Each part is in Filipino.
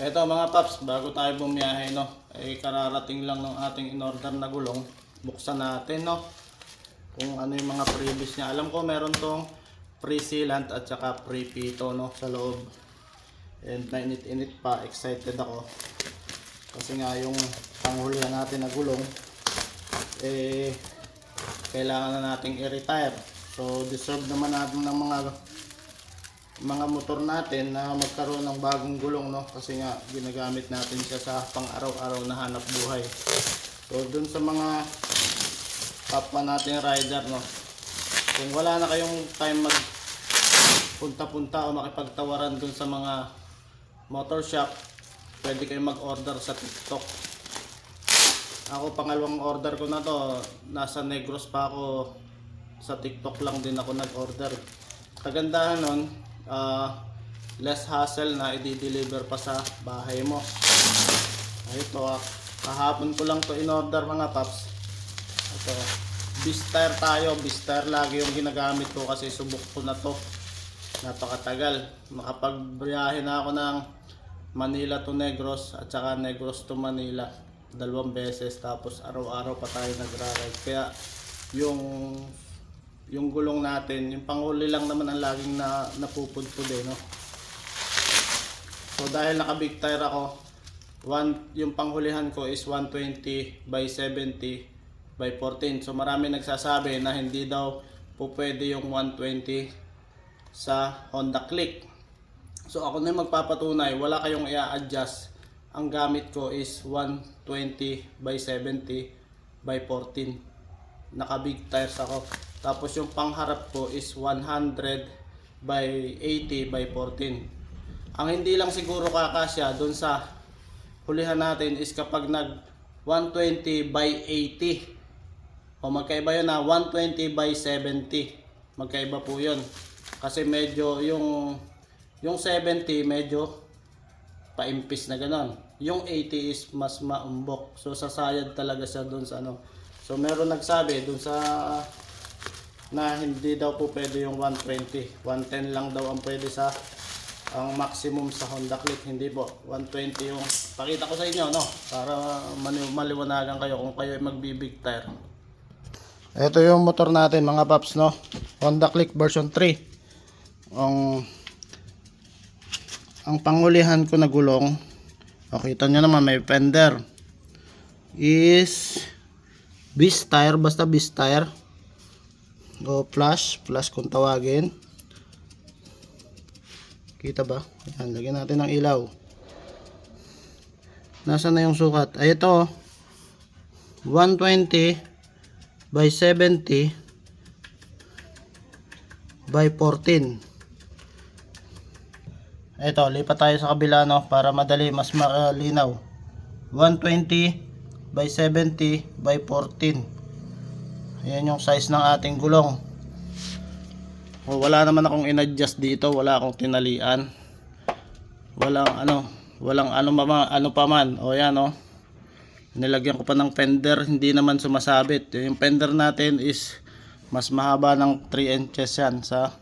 Eto mga paps, bago tayo bumiyahe no, ay kararating lang ng ating in-order na gulong. Buksan natin no, kung ano yung mga previous niya. Alam ko meron tong pre-sealant at saka pre-pito no, sa loob. And mainit-init pa, excited ako. Kasi nga yung panghulihan natin na gulong, eh, kailangan na nating i-retire. So, deserve naman natin ng mga mga motor natin na magkaroon ng bagong gulong no? Kasi nga ginagamit natin siya sa pang araw-araw na hanap buhay. So dun sa mga kapwa nating rider no? Kung wala na kayong time mag punta-punta o makipagtawaran dun sa mga motor shop pwede kayong mag-order sa TikTok. Ako pangalawang order ko na to. Nasa Negros pa ako. Sa TikTok lang din ako nag-order. Kagandahan nun ah, less hassle na i-deliver pa sa bahay mo. Ay ito ah, kahapon ko lang to in order mga paps. Ito Bistar tayo. Bistar lagi yung ginagamit ko kasi subok ko na to. Napakatagal. Nakapagbiyahe na ako ng Manila to Negros at saka Negros to Manila. Dalawang beses tapos araw-araw pa tayo nagra-ride. Kaya yung yung gulong natin, yung panghuli lang naman ang laging na napupudpud eh, no? So dahil naka big tire ako, one, yung panghulihan ko is 120 by 70 by 14. So marami nagsasabi na hindi daw po pwede yung 120 sa Honda Click. So ako na yung magpapatunay, wala kayong i-adjust. Ang gamit ko is 120 by 70 by 14 naka big tires ako. Tapos yung pangharap ko is 100 by 80 by 14. Ang hindi lang siguro kakasya doon sa hulihan natin is kapag nag 120 by 80. O magkaiba yun na 120 by 70. Magkaiba po yun. Kasi medyo yung yung 70 medyo paimpis na ganon. Yung 80 is mas maumbok. So sasayad talaga siya doon sa ano. So meron nagsabi doon sa na hindi daw po pwede yung 120. 110 lang daw ang pwede sa ang maximum sa Honda Click. Hindi po. 120 yung pakita ko sa inyo no para maliwanagan kayo kung kayo ay magbibig tire. Ito yung motor natin mga paps no. Honda Click version 3. Ang ang pangulihan ko na gulong, o kita nyo naman may fender, is bis tire, basta bis tire. O flash, flash kung tawagin. Kita ba? Ayan, lagyan natin ng ilaw. Nasaan na yung sukat? Ay ito, oh. 120 by 70 by 14. Ito, lipat tayo sa kabila no para madali mas malinaw. 120 by 70 by 14. Ayan yung size ng ating gulong. O, wala naman akong in-adjust dito, wala akong tinalian. Walang ano, walang ano pa ano pa man. O yan oh. Nilagyan ko pa ng fender, hindi naman sumasabit. Yung fender natin is mas mahaba ng 3 inches yan sa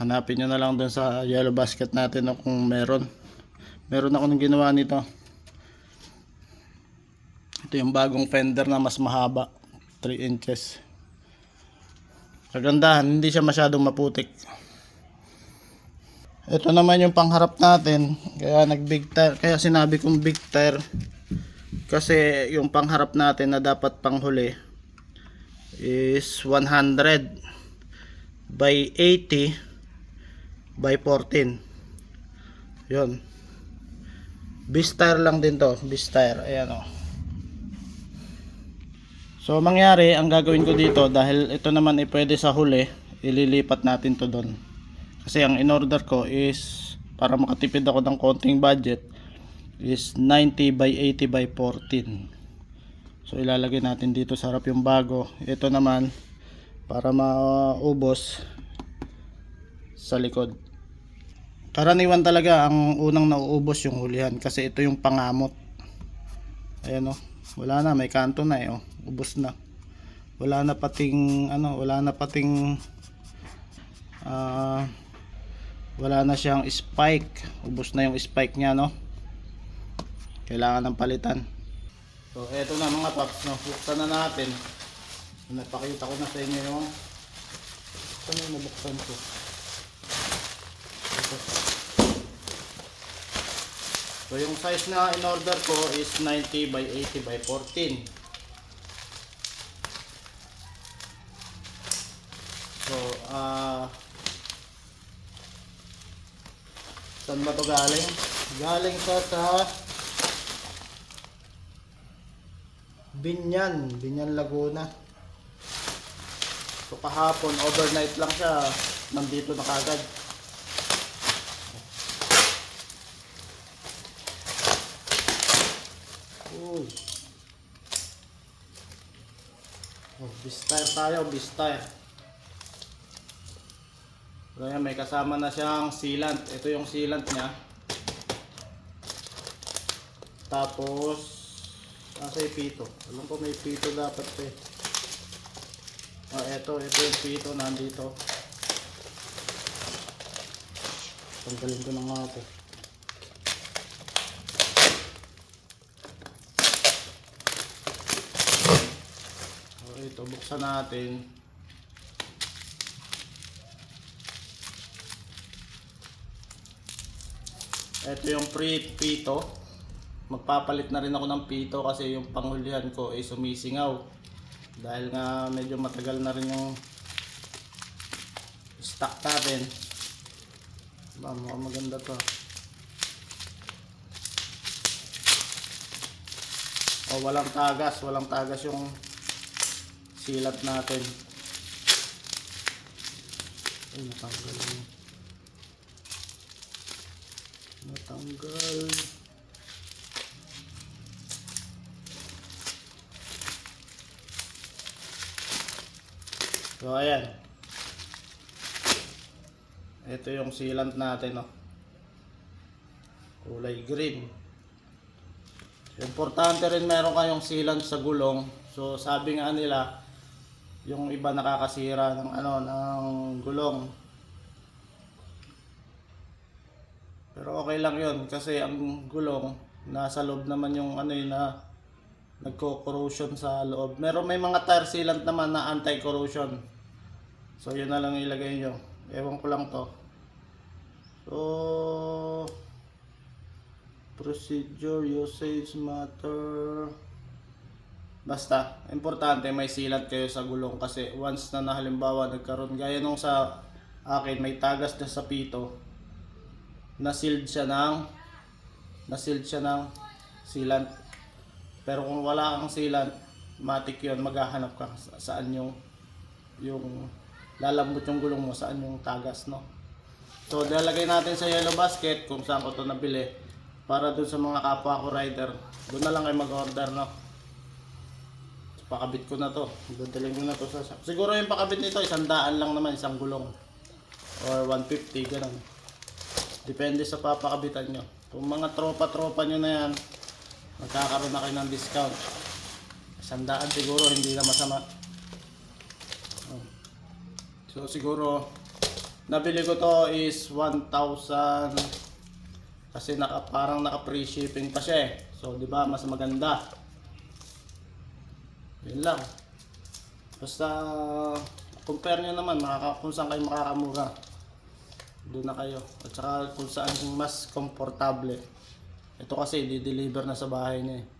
hanapin nyo na lang dun sa yellow basket natin no, kung meron meron ako nang ginawa nito ito yung bagong fender na mas mahaba 3 inches. Kagandahan hindi siya masyadong maputik. Ito naman yung pangharap natin kaya nag big tire kaya sinabi kong big tire kasi yung pangharap natin na dapat panghuli is 100 by 80 by 14 yun. Bistar lang din to Bistar ayan o so mangyari ang gagawin ko dito dahil ito naman ay pwede sa huli ililipat natin to doon kasi ang in order ko is para makatipid ako ng konting budget is 90 by 80 by 14 so ilalagay natin dito sa harap yung bago. Ito naman para maubos sa likod. Karaniwan talaga ang unang nauubos yung hulihan kasi ito yung pangamot. Ayan o wala na may kanto na eh oh. ubos na. Wala na pating ano wala na pating ah wala na siyang spike. Ubos na yung spike niya no? Kailangan ng palitan. So eto na mga paps no? Buksan na natin. Napakita ko na sa inyo yung saan yung nabuksan ko. Ito so yung size na in order ko is 90 by 80 by 14 so ah Saan ba to galing? Galing sa sa Binyan, Binyan Laguna. So kahapon, overnight lang siya. Nandito na kagad. Uy. Oh, Bistire tayo, Bistire. So ayan, may kasama na siyang sealant. Ito yung sealant niya. Tapos, nasa yung pito. Alam ko may pito dapat eh. Ah, ito, ito yung pito nandito. Tanggalin ko na nga ito. Okay, ito, buksan natin. Ito yung pre pito. Magpapalit na rin ako ng pito kasi yung panghulihan ko ay sumisingaw. Dahil nga medyo matagal na rin yung stock natin. Ba, mukhang maganda to. O walang tagas, walang tagas yung silat natin. Ay, natanggal yung Natanggal. So, ayan. Ito yung sealant natin, no. Kulay green. Importante rin meron kayong sealant sa gulong. So, sabi nga nila, yung iba nakakasira ng ano ng gulong Pero okay lang yon kasi ang gulong nasa loob naman yung ano yun na nagko-corrosion sa loob. Meron may mga tire sealant naman na anti-corrosion. So yun na lang ilagay nyo. Ewan ko lang to. So procedure, usage matter. Basta, importante may sealant kayo sa gulong kasi once na na halimbawa nagkaroon gaya nung sa akin may tagas na sa pito na-sealed siya ng na-sealed siya ng sealant. Pero kung wala kang sealant, matik 'yon, maghahanap ka sa- saan yung yung lalambot yung gulong mo, saan yung tagas, no? So, lalagay natin sa yellow basket kung saan ko to nabili para dun sa mga kapwa ko rider. Doon na lang kayo mag-order, no? Pakabit ko na to. Dadalhin ko na to sa Siguro yung pakabit nito, isang daan lang naman, isang gulong. Or 150, ganun. Depende sa papakabitan nyo. Kung mga tropa-tropa nyo na yan, magkakaroon na kayo ng discount. Sandaan siguro, hindi na masama. Oh. So siguro, nabili ko to is 1,000 kasi naka, parang naka-free shipping pa siya eh. So, di ba, mas maganda. Yun lang. Basta, compare nyo naman makaka, kung saan kayo makakamura doon na kayo. At saka kung saan mas komportable. Ito kasi, di-deliver na sa bahay niya eh.